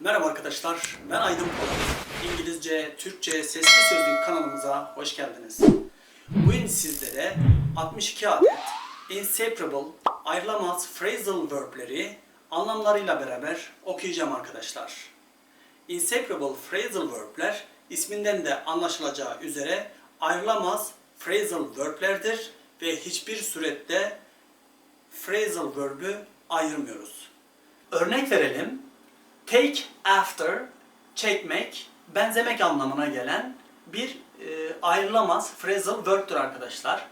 Merhaba arkadaşlar, ben Aydın Polat. İngilizce, Türkçe Sesli Sözlük kanalımıza hoş geldiniz. Bugün sizlere 62 adet inseparable, ayrılamaz phrasal verb'leri anlamlarıyla beraber okuyacağım arkadaşlar. Inseparable phrasal verb'ler isminden de anlaşılacağı üzere ayrılamaz phrasal verb'lerdir ve hiçbir surette phrasal verb'ü ayırmıyoruz. Örnek verelim. Take after, çekmek, benzemek anlamına gelen bir e, ayrılamaz phrasal verb'tür arkadaşlar.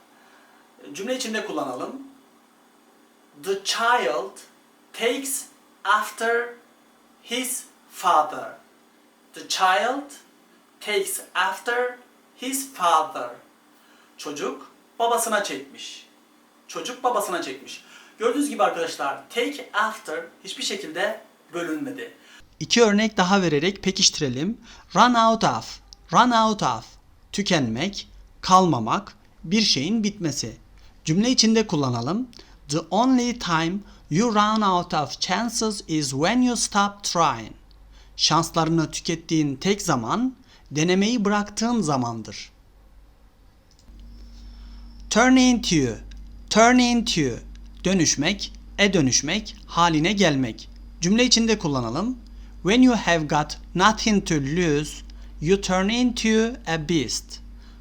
Cümle içinde kullanalım. The child takes after his father. The child takes after his father. Çocuk babasına çekmiş. Çocuk babasına çekmiş. Gördüğünüz gibi arkadaşlar take after hiçbir şekilde bölünmedi. İki örnek daha vererek pekiştirelim. Run out of, run out of. Tükenmek, kalmamak, bir şeyin bitmesi. Cümle içinde kullanalım. The only time you run out of chances is when you stop trying. Şanslarını tükettiğin tek zaman denemeyi bıraktığın zamandır. Turn into, turn into. Dönüşmek, e dönüşmek, haline gelmek. Cümle içinde kullanalım. When you have got nothing to lose, you turn into a beast.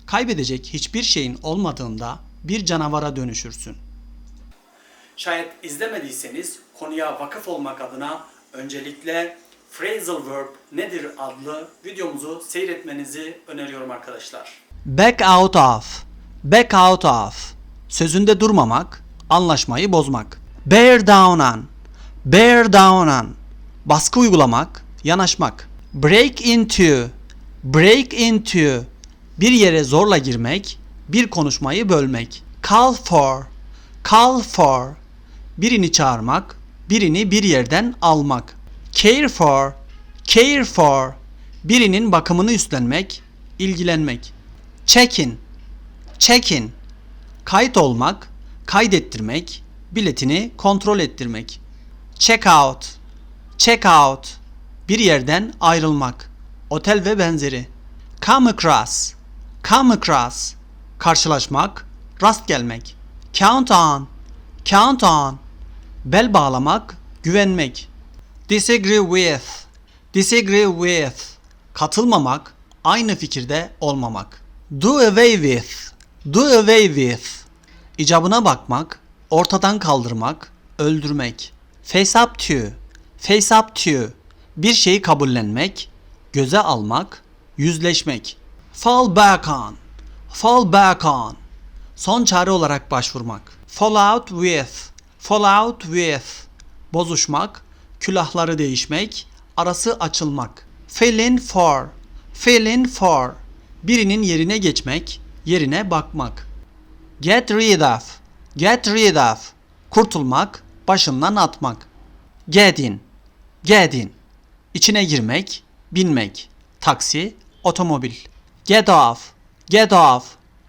Kaybedecek hiçbir şeyin olmadığında bir canavara dönüşürsün. Şayet izlemediyseniz konuya vakıf olmak adına öncelikle phrasal verb nedir adlı videomuzu seyretmenizi öneriyorum arkadaşlar. Back out of. Back out of. Sözünde durmamak, anlaşmayı bozmak. Bear down on. Bear down on. Baskı uygulamak, yanaşmak. Break into. Break into. Bir yere zorla girmek, bir konuşmayı bölmek. Call for. Call for. Birini çağırmak, birini bir yerden almak. Care for. Care for. Birinin bakımını üstlenmek, ilgilenmek. Check in. Check in. Kayıt olmak, kaydettirmek, biletini kontrol ettirmek. Check out. Check out. Bir yerden ayrılmak. Otel ve benzeri. Come across. Come across. Karşılaşmak, rast gelmek. Count on. Count on. Bel bağlamak, güvenmek. Disagree with. Disagree with. Katılmamak, aynı fikirde olmamak. Do away with. Do away with. İcabına bakmak, ortadan kaldırmak, öldürmek. Face up to. Face up to. Bir şeyi kabullenmek, göze almak, yüzleşmek. Fall back on. Fall back on. Son çare olarak başvurmak. Fall out with. Fall out with. Bozuşmak, külahları değişmek, arası açılmak. Fill in for. Fill in for. Birinin yerine geçmek, yerine bakmak. Get rid of. Get rid of. Kurtulmak, başından atmak. Get in. Get in. İçine girmek, binmek. Taksi, otomobil. Get off. Get off.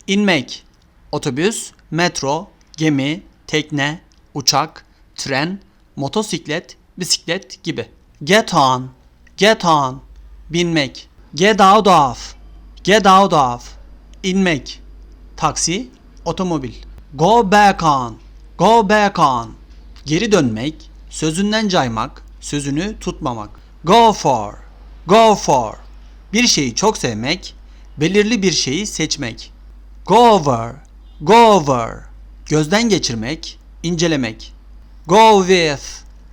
İnmek. Otobüs, metro, gemi, tekne, uçak, tren, motosiklet, bisiklet gibi. Get on. Get on. Binmek. Get out of. Get out of. İnmek. Taksi, otomobil. Go back on. Go back on. Geri dönmek, sözünden caymak, sözünü tutmamak. Go for. Go for. Bir şeyi çok sevmek, belirli bir şeyi seçmek. Go over. Go over. Gözden geçirmek, incelemek. Go with.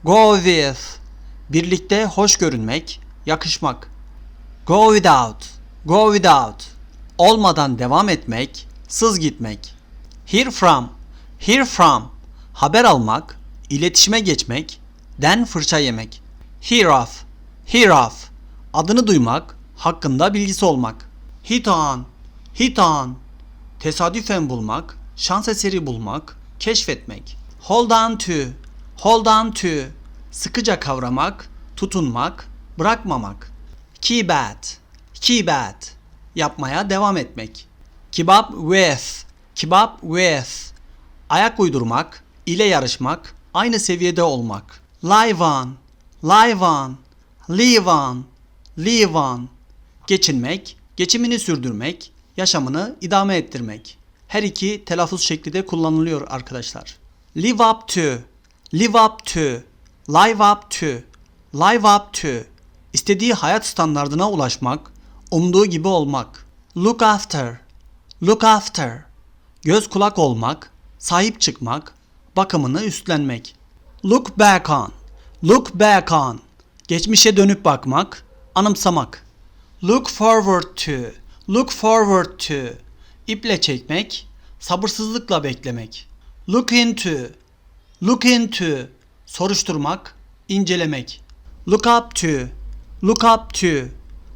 Go with. Birlikte hoş görünmek, yakışmak. Go without. Go without. Olmadan devam etmek, sız gitmek. Hear from. Hear from. Haber almak, iletişime geçmek, den fırça yemek. Hear of. Adını duymak, hakkında bilgisi olmak. Hit on. Hit on. Tesadüfen bulmak, şans eseri bulmak, keşfetmek. Hold on to. Hold on to. Sıkıca kavramak, tutunmak, bırakmamak. Keep at. Keep at. Yapmaya devam etmek. Keep up with. Keep up with. Ayak uydurmak, ile yarışmak, aynı seviyede olmak. Live on, live on. Geçinmek, geçimini sürdürmek, yaşamını idame ettirmek. Her iki telaffuz şekli de kullanılıyor arkadaşlar. Live up to, live up to, live up to, live up to. İstediği hayat standardına ulaşmak, umduğu gibi olmak. Look after, look after. Göz kulak olmak, sahip çıkmak, bakımını üstlenmek. Look back on, look back on. Geçmişe dönüp bakmak, anımsamak. Look forward to, look forward to. İple çekmek, sabırsızlıkla beklemek. Look into, look into. Soruşturmak, incelemek. Look up to, look up to.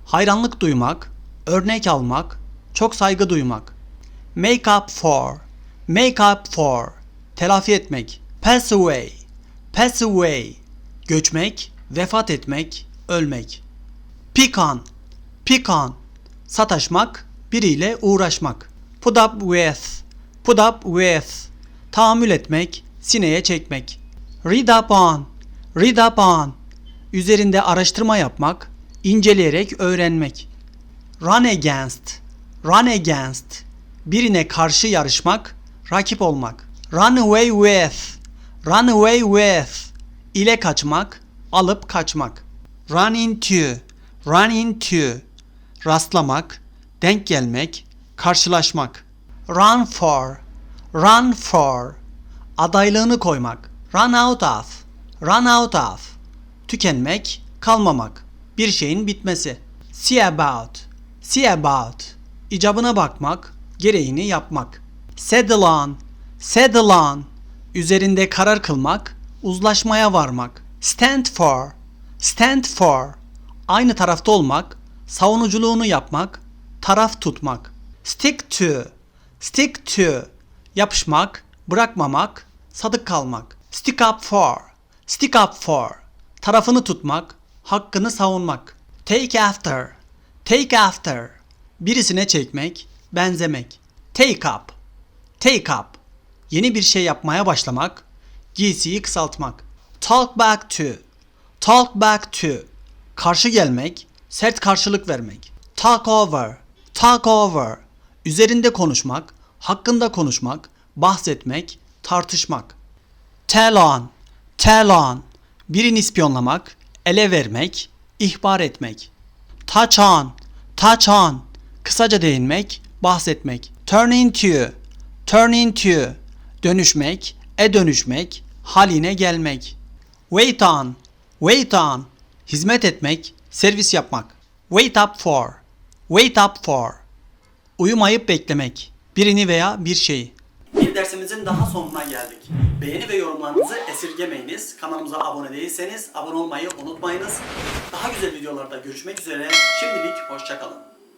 Hayranlık duymak, örnek almak, çok saygı duymak. Make up for, make up for. Telafi etmek. Pass away, pass away. Göçmek, vefat etmek, ölmek. Pick on, pick on. Sataşmak, biriyle uğraşmak. Put up with, put up with. Tahammül etmek, sineye çekmek. Read up on, read up on. Üzerinde araştırma yapmak, inceleyerek öğrenmek. Run against, run against. Birine karşı yarışmak, rakip olmak. Run away with, run away with. ile kaçmak, alıp kaçmak. Run into, run into. Rastlamak, denk gelmek, karşılaşmak. Run for, run for. Adaylığını koymak. Run out of, run out of. Tükenmek, kalmamak. Bir şeyin bitmesi. See about, see about. İcabına bakmak, gereğini yapmak. Settle on, settle on. Üzerinde karar kılmak, uzlaşmaya varmak. Stand for, stand for. Aynı tarafta olmak, savunuculuğunu yapmak, taraf tutmak. Stick to, stick to. Yapışmak, bırakmamak, sadık kalmak. Stick up for, stick up for. Tarafını tutmak, hakkını savunmak. Take after, take after. Birisine çekmek, benzemek. Take up, take up. Yeni bir şey yapmaya başlamak, giysiyi kısaltmak. Talk back to, talk back to. Karşı gelmek, sert karşılık vermek. Talk over, talk over. Üzerinde konuşmak, hakkında konuşmak, bahsetmek, tartışmak. Tell on, tell on. Birini ispiyonlamak, ele vermek, ihbar etmek. Touch on, touch on. Kısaca değinmek, bahsetmek. Turn into, turn into. Dönüşmek, e dönüşmek, haline gelmek. Wait on, wait on. Hizmet etmek, servis yapmak. Wait up for, wait up for. Uyumayıp beklemek. Birini veya bir şeyi. Bir dersimizin daha sonuna geldik. Beğeni ve yorumlarınızı esirgemeyiniz. Kanalımıza abone değilseniz abone olmayı unutmayınız. Daha güzel videolarda görüşmek üzere. Şimdilik hoşçakalın.